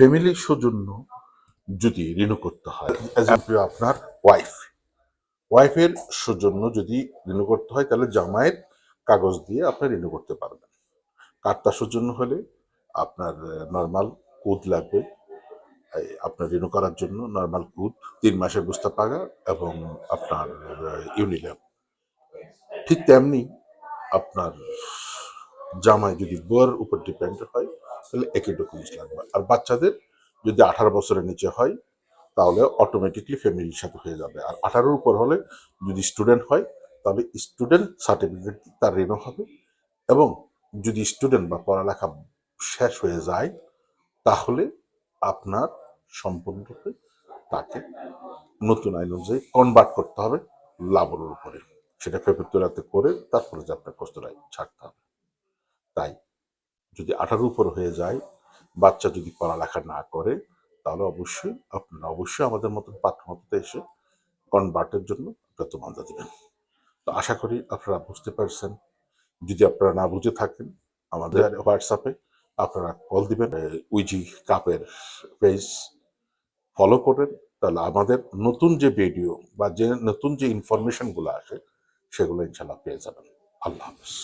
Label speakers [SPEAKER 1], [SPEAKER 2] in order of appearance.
[SPEAKER 1] ফ্যামিলির সৌজন্য যদি রিনিউ করতে হয় আপনার ওয়াইফ ওয়াইফের সৌজন্য যদি রিনিউ করতে হয়, তাহলে জামাইয়ের কাগজ দিয়ে আপনি রিনিউ করতে পারবেন। কার্তা সৌজন্য হলে আপনার নর্মাল কুদ লাগবে। আপনার রিনিউ করার জন্য নর্মাল কুদ, তিন মাসের বুস্তা পাগা এবং আপনার ইউনিলাম ঠিক তেমনি আপনার জামাই যদি বউয়ের উপর ডিপেন্ড হয় তাহলে একই ডকুমেন্টস লাগবে। আর বাচ্চাদের যদি আঠারো বছরের নিচে হয়, তাহলে অটোমেটিকলি ফ্যামিলির সাথে হয়ে যাবে। আর আঠারোর উপর হলে যদি স্টুডেন্ট হয়, তাহলে স্টুডেন্ট সার্টিফিকেট তার রেনো হবে এবং যদি স্টুডেন্ট বা পড়ালেখা শেষ হয়ে যায়, তাহলে আপনার সম্পূর্ণরূপে তাকে নতুন আইন অনুযায়ী কনভার্ট করতে হবে লাবরের উপরে। সেটা ফেব্রুয়ারিতে করে তারপরে যে আপনার কস্তরায় ছাড়তে হবে। যদি আঠারো উপর হয়ে যায়, বাচ্চা যদি পড়ালেখা না করে, তাহলে অবশ্যই আপনারা অবশ্যই আমাদের মতন পাঠ্যমতে এসে কনভার্টের জন্য প্রতিবন্ধা দেবেন। তো আশা করি আপনারা বুঝতে পারছেন। যদি আপনারা না বুঝে থাকেন, আমাদের হোয়াটসঅ্যাপে আপনারা কল দিবেন উইজি কাপের পেজ ফলো করেন তাহলে আমাদের নতুন যে ভিডিও বা যে নতুন যে ইনফরমেশনগুলো আসে, সেগুলো ইনশাল্লাহ পেয়ে যাবেন। আল্লাহ হাফেজ।